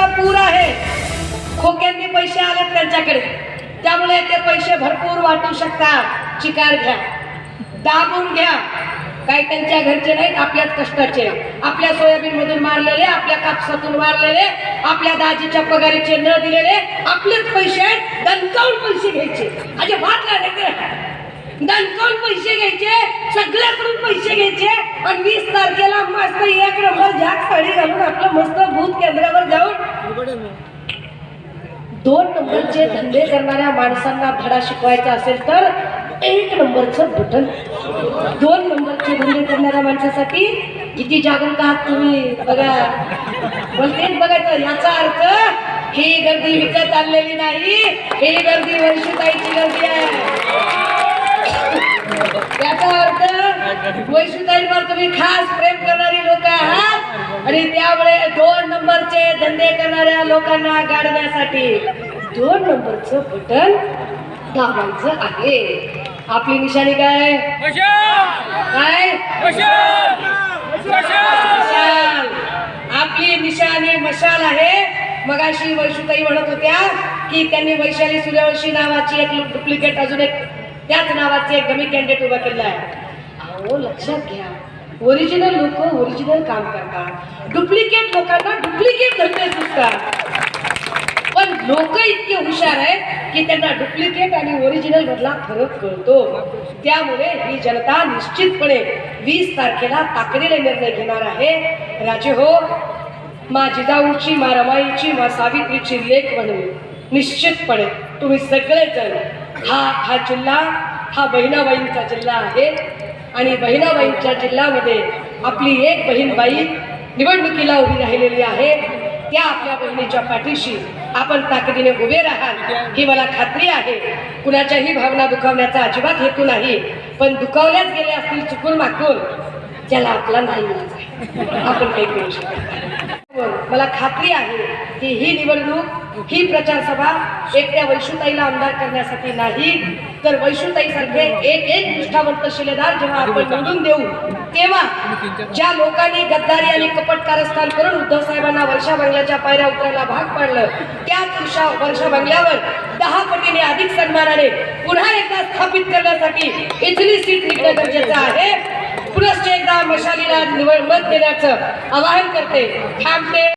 पैशाचा पूर आहे. खोक्यांनी पैसे आलेत त्यांच्याकडे. त्यामुळे ते पैसे भरपूर वाटू शकतात. चिकार घ्या. दाबून घ्या. काही त्यांच्या घरचे नाहीत आपल्याच कष्टाचे. आपल्या सोयाबीन मधून मारलेले आपल्या कापसातून मारलेले आपल्या दाजीच्या पगारीचे न दिलेले आपलेच पैसे आहेत. दणकावून पैसे घ्यायचे. अजे भात नाही दणकावून पैसे घ्यायचे सगळ्याकडून पैसे घ्यायचे आणि वीस तारखेला मस्त एक नंबर झाक साडी घालून आपलं मस्त भूत केंद्रावर जाऊन दोन नंबरचे धंदे करणाऱ्या माणसांना धडा शिकवायचा असेल तर एक नंबरचं बटन. दोन नंबरचे धंदे करणाऱ्या माणसासाठी किती जागरूक आहात तुम्ही? बघा. बोलतेच बघायचं. याचा अर्थ ही गर्दी विकत आणलेली नाही. ही गर्दी वर्षताईची गर्दी आहे. त्याचा अर्थ वैशुताईंवर तुम्ही खास प्रेम करणारी लोक आहात. आणि त्यामुळे दोन नंबरचे धंदे करणाऱ्या लोकांना गाडण्यासाठी दोन नंबरचं बटन दाबायचं आहे. आपली निशाणी काय? काय? आपली निशाणी मशाल आहे. मगाशी वैशुताई म्हणत होत्या की त्यांनी वैशाली सूर्यवंशी नावाची एक डुप्लिकेट अजून एक त्याच नावाचे एक डमी कॅन्डिडेट उभा केला आहे. अहो लक्षात घ्या. ओरिजिनल लोक ओरिजिनल काम करतात. डुप्लिकेट लोकांना डुप्लिकेट धंदे सुचतात. पण लोक इतके हुशार आहेत की त्यांना डुप्लिकेट आणि ओरिजिनल मधला फरक कळतो. त्यामुळे ही जनता निश्चितपणे वीस तारखेला ताकदीने निर्णय घेणार आहे. राजे हो मा जिजाऊची मा रमाईची मा सावित्रीची लेख म्हणून. निश्चितपणे तुम्ही सगळेजण हा हा जिल्हा हा बहिणाबाईंचा जिल्हा आहे. आणि बहिणाबाईंच्या जिल्ह्यामध्ये आपली एक बहीणबाई निवडणुकीला उभी राहिलेली आहे. त्या आपल्या बहिणीच्या पाठीशी आपण ताकदीने उभे राहाल ही मला खात्री आहे. कुणाच्याही भावना दुखावण्याचा अजिबात हेतू नाही. पण दुखावल्याच गेले असतील चुकून मागून ज्याला आपला नाही आपण काही करू शकतो मला खात्री आहे की ही निवडणूक ही प्रचार सभा एकट्या वैशुताईला आमदार करण्यासाठी नाही. तर वैशुताईसारखे एक एक निष्ठावंत शिलेदार जेव्हा आपण निवडून देऊ तेव्हा ज्या लोकांनी गद्दारी आणि कपट कारस्थान करून उद्धव साहेबांना वर्षा बंगल्याच्या पायऱ्या उतरायला भाग पाडलं त्याच वर्षा वर्षा बंगल्यावर दहा पटीने अधिक सन्मानाने पुन्हा एकदा स्थापित करण्यासाठी इथली सीट निघणं गरजेचं आहे. पुनश्च एकदा मशालीला निवड मत देण्याचं आवाहन करते. थांबते.